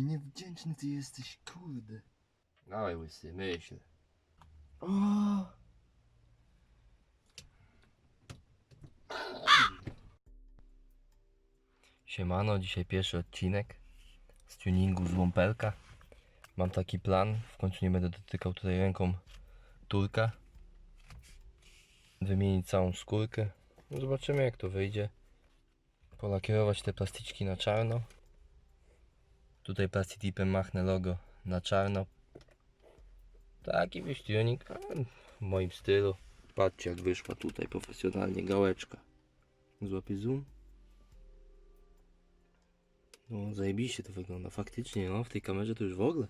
Jaki niewdzięczny ty jesteś, kurde. Dawaj łysy, myśl. O! Siemano, dzisiaj pierwszy odcinek z tuningu z łąpelka. Mam taki plan, w końcu nie będę dotykał tutaj ręką turka. Wymienić całą skórkę. No zobaczymy jak to wyjdzie. Polakierować te plasticzki na czarno. Tutaj plastikipem machnę logo na czarno. Taki a w moim stylu. Patrzcie jak wyszła tutaj profesjonalnie gałeczka. Złapie zoom. No, zajebiście to wygląda. Faktycznie, no, w tej kamerze to już w ogóle.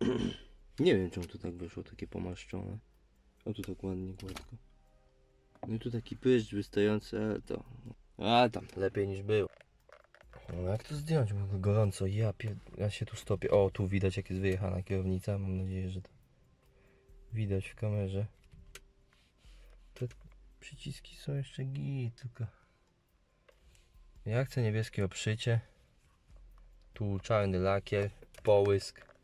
Nie wiem, czemu to tak wyszło, takie pomaszczone. O, tu tak ładnie, gładko. No i tu taki pyszcz wystający, ale to... A tam, lepiej niż było. No, jak to zdjąć? Ogóle gorąco. Ja, ja się tu stopię. O, tu widać, jak jest wyjechana kierownica. Mam nadzieję, że to widać w kamerze. Te przyciski są jeszcze git, tylko... Ja chcę niebieskie obszycie. Tu czarny lakier, połysk.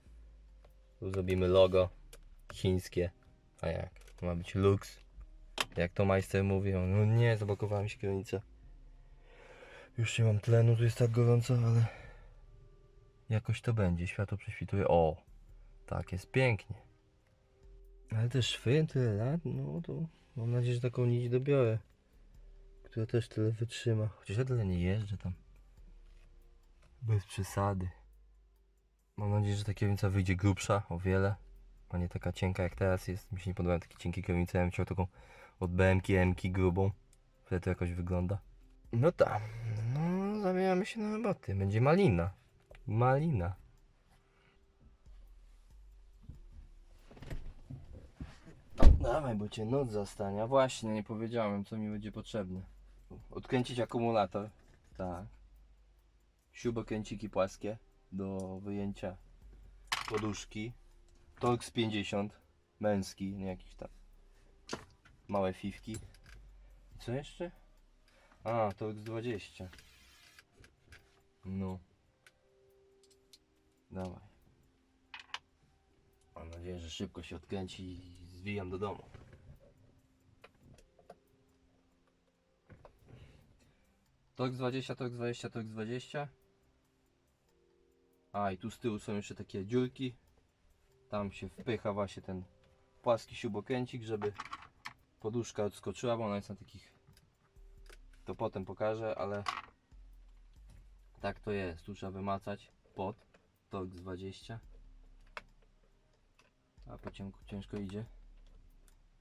Tu zrobimy logo chińskie. A jak? Ma być lux. Jak to majster mówi? On, No nie, zablokowała mi się kierownica. Już nie mam tlenu, tu jest tak gorąco, ale jakoś to będzie. Światło prześwituje. O, tak jest pięknie. Ale te szwy tyle lat, no to mam nadzieję, że taką nić dobiorę która też tyle wytrzyma. Chociaż ja tyle nie jeżdżę tam. Bez przesady. Mam nadzieję, że ta kierownica wyjdzie grubsza o wiele, a nie taka cienka jak teraz jest. Mi się nie podobają takie cienkie kierownice. Ja bym chciał taką od BMK, MK grubą. Wtedy to jakoś wygląda. No tak. Zabieramy się na roboty. Będzie malina. Malina. Dawaj, bo cię noc zastanie. A właśnie, nie powiedziałem, co mi będzie potrzebne. Odkręcić akumulator. Tak. Śrubokręciki płaskie do wyjęcia poduszki. Torx 50. Męski, nie jakiś tam. Małe fifki. Co jeszcze? A, Torx 20. No. Dawaj. Mam nadzieję, że szybko się odkręci i zwijam do domu. Torx 20, Torx 20, Torx 20. A i tu z tyłu są jeszcze takie dziurki. Tam się wpycha właśnie ten płaski śrubokręcik, żeby poduszka odskoczyła, bo ona jest na takich... To potem pokażę, ale tak to jest. Tu trzeba wymacać pod Torx 20. A po cienku ciężko idzie.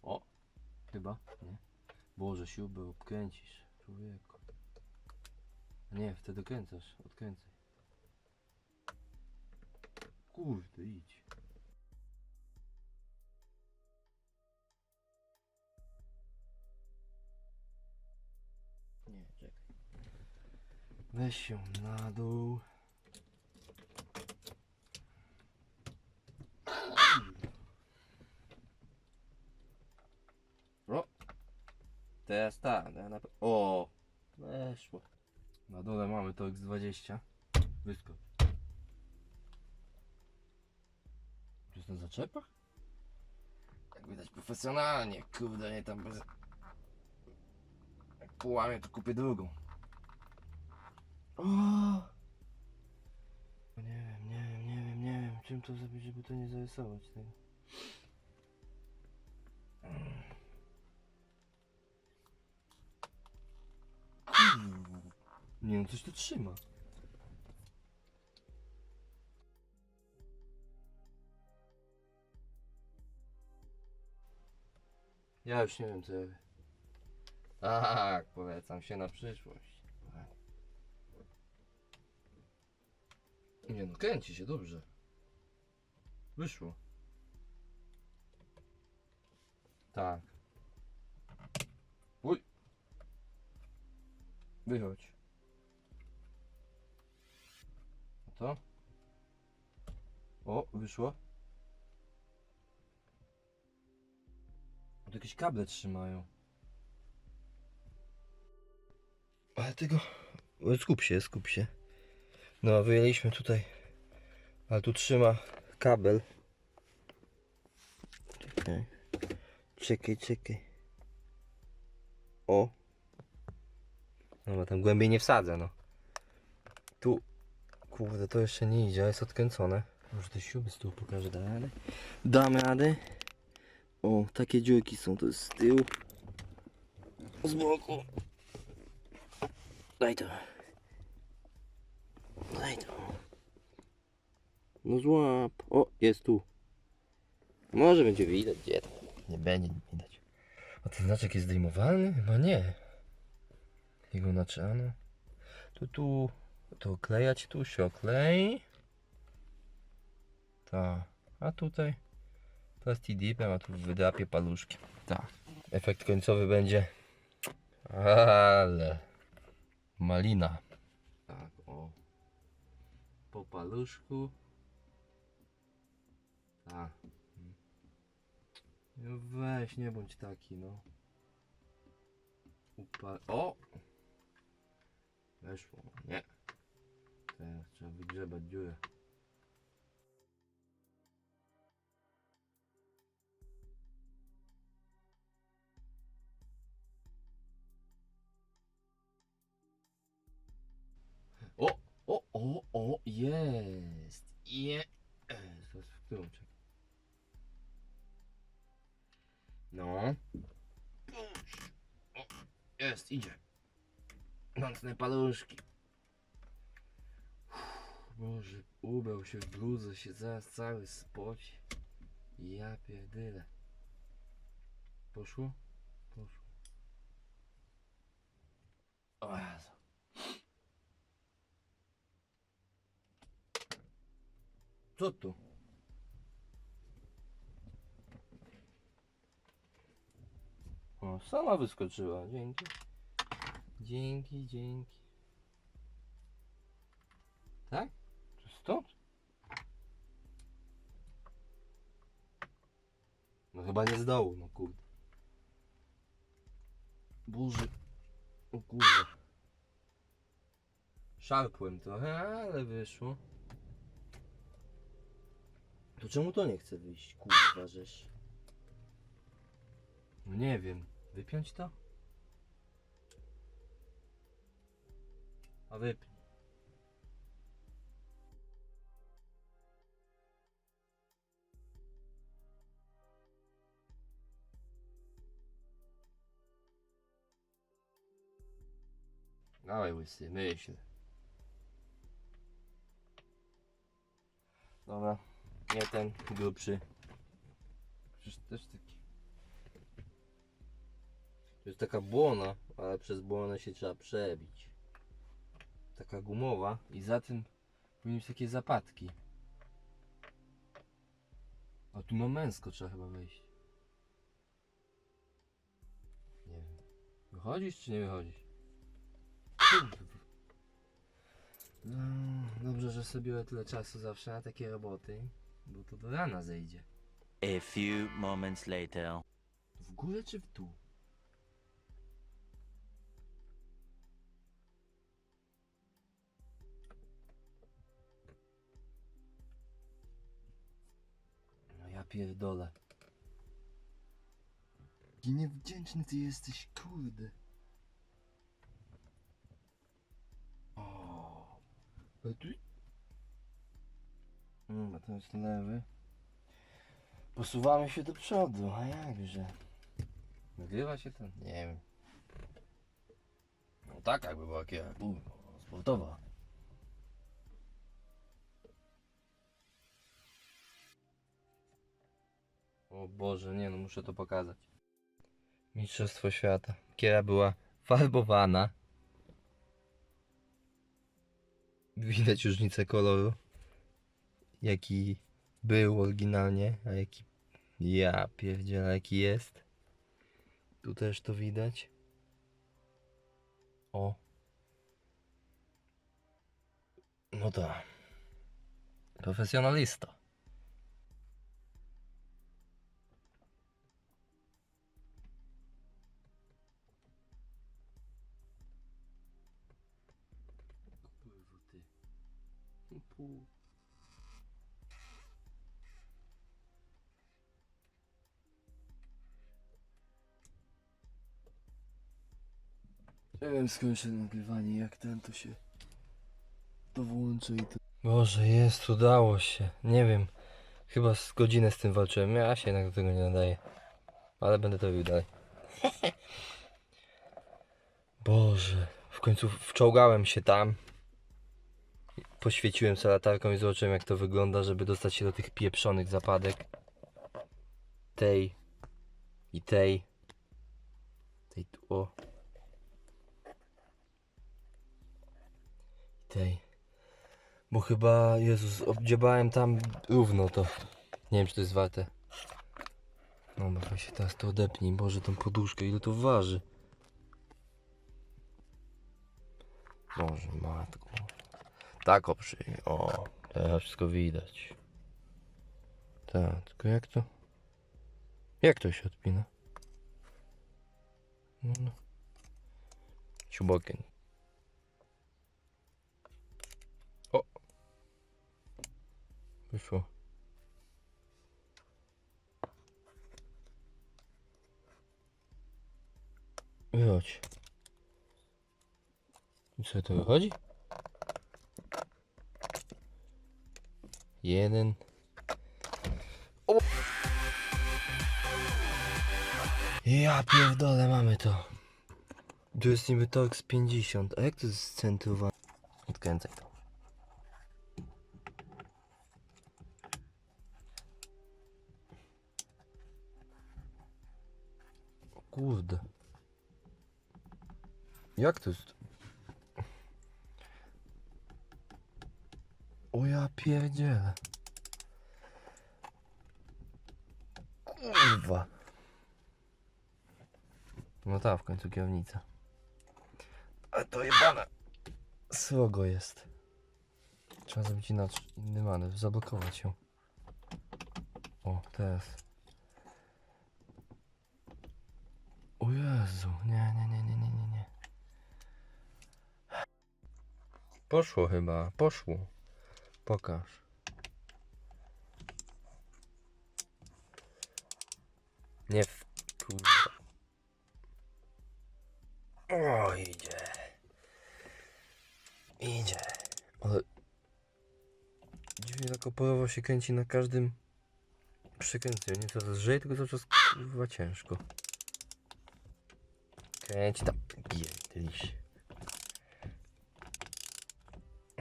O, chyba, nie? Boże, śruby obkręcisz, człowieku. Nie, wtedy dokręcasz, odkręcaj. Kurde, idź. Weź ją na dół. O! Teraz tak, ja na... O! Weszło. Na dole mamy to X20. Wyskocz. To jest na zaczepach? Jak widać profesjonalnie, kurde, nie tam bez... Jak połamię, to kupię drugą. O! Nie wiem, nie wiem, nie wiem, nie wiem, czym to zrobić, żeby to nie zarysować tego. Nie no, coś tu trzyma. Ja już nie wiem co robię. Tak, polecam się na przyszłość. Nie no, kręci się dobrze. Wyszło. Tak. Uj. Wychodź. A to? O, wyszło. Tu jakieś kable trzymają. Ale tego... Skup się, skup się. No, wyjęliśmy tutaj, ale tu trzyma kabel. Czekaj, czekaj, czekaj. O! No, bo tam głębiej nie wsadzę, no. Tu, kurde, to jeszcze nie idzie, jest odkręcone. Może te śruby z tyłu pokażę, da radę? Damy radę. O, takie dziurki są, to jest z tyłu. Z boku. Daj to. Daj to. No złap. O, jest tu. Może będzie widać, gdzie to. Nie będzie widać. A ten znaczek jest zdejmowalny? Chyba nie. Jego naczano. Tu, tu. To klejać tu się oklei. Tak. A tutaj plastidipem, a tu wydrapie paluszki. Tak. Efekt końcowy będzie. Ale. Malina. Po paluszku. Tak. No weź, nie bądź taki, no. Upal... O! Weszło, nie. Teraz trzeba wygrzebać dziurę. Idzie. Nocne paluszki. Uff, Boże, ubrał się w bluzę, się zaraz cały spoci. Ja pierdyle. Poszło? Poszło. O Jezu. Co tu? O, sama wyskoczyła. Dzięki. Dzięki, dzięki. Tak? To stąd? No chyba nie z dołu, no kurde. Boże. O kurde. Szarpłem trochę, ale wyszło. To czemu to nie chce wyjść, kurwa, żeś? No nie wiem. Wypiąć to? A wypnij. Dawaj łysy, myśl. Dobra, nie ten grubszy. Przecież też taki. To jest taka błona, ale przez błonę się trzeba przebić. Taka gumowa i za tym powinny być takie zapadki. A tu na męsko trzeba chyba wejść. Nie wiem. Wychodzisz czy nie wychodzisz? No, dobrze, że sobie tyle czasu zawsze na takie roboty, bo to do rana zejdzie. A few moments later. W górę czy w dół? Pierdolę. Jaki niewdzięczny ty jesteś, kurde. O, ale tu... Mm, a to jest lewy. Posuwamy się do przodu, a jakże? Nagrywa się to? Nie wiem. No tak jakby była jaka sportowa. O Boże, nie no, muszę to pokazać. Mistrzostwo świata. Kiera była farbowana. Widać różnicę koloru. Jaki był oryginalnie, a jaki ja pierdzielę jaki jest. Tu też to widać. O. No tak. Profesjonalista. Nie wiem się nagrywanie, jak ten to się to włączy i to... Boże, jest, udało się. Nie wiem. Chyba z godzinę z tym walczyłem. Ja się jednak do tego nie nadaję. Ale będę to robił dalej. Boże. W końcu wczołgałem się tam. Poświeciłem sobie latarką i zobaczyłem jak to wygląda, żeby dostać się do tych pieprzonych zapadek. Tej. I tej. Tej tu. O. tej. Bo chyba, Jezus, obdziebałem tam równo to. Nie wiem, czy to jest warte. No, bo się teraz to odepnij. Boże, tą poduszkę, ile to waży. Boże, matko. Tak oprzyj. O, teraz wszystko widać. Tak, tylko jak to? Jak to się odpina? No, no. Wyszło. Wychodź. I co to wychodzi? Jeden. O! Ja pierdolę, mamy to. Tu jest niby Torx 50. A jak to jest scentrowane? Odkręcaj to. Kurde. Jak to jest? O ja pierdzielę. Kurwa. No ta w końcu kierownica. Ale to jebane. Srogo jest. Trzeba zrobić inaczej, inny manewr, zablokować ją. O, teraz. O Jezu, nie, nie, nie, nie, nie, nie, nie. Poszło chyba, poszło. Pokaż. Nie w... kurwa. O, idzie. Idzie. Ale... Dziwnie tak oporowo się kręci na każdym przekręceniu. Nie coraz lżej, tylko cały czas kurwa ciężko. Kręci tam. Gięty liś.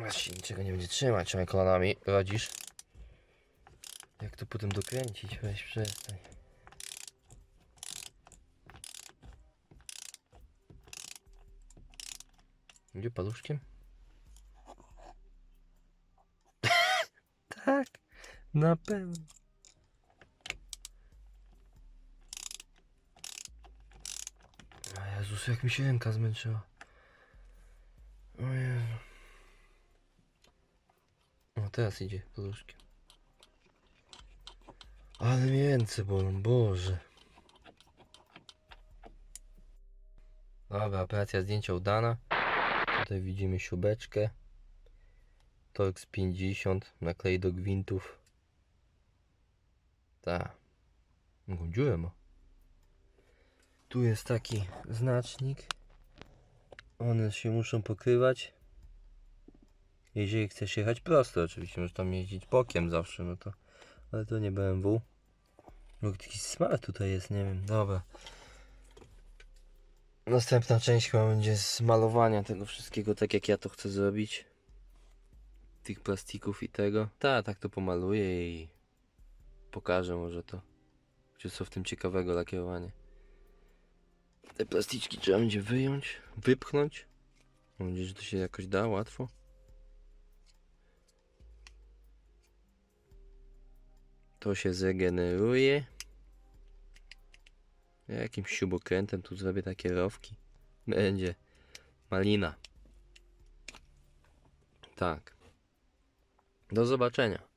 Aż się niczego nie będzie trzymać, trzymaj kolanami. Radzisz? Jak to potem dokręcić? Weź przestań. Gdzie paluszkiem? tak, na pewno. O Jezus, jak mi się ręka zmęczyła. O Jezu. O, teraz idzie poduszkiem. Ale mnie ręce bolą, Boże. Dobra, operacja zdjęcia udana. Tutaj widzimy śrubeczkę. Torx 50, naklej do gwintów. Ta. Dziurę ma. Tu jest taki znacznik. One się muszą pokrywać. Jeżeli chcesz jechać prosto, oczywiście możesz tam jeździć bokiem zawsze, no to. Ale to nie BMW. No jakiś smart tutaj jest, nie wiem. Dobra. Następna część chyba będzie z malowania tego wszystkiego, tak jak ja to chcę zrobić. Tych plastików i tego. Ta, tak to pomaluję i pokażę może to. Czy co w tym ciekawego lakierowanie. Te plasticzki trzeba będzie wyjąć, wypchnąć. Mam nadzieję, że to się jakoś da łatwo. To się zregeneruje. Ja jakimś śrubokrętem tu zrobię takie rowki. Będzie malina. Tak. Do zobaczenia.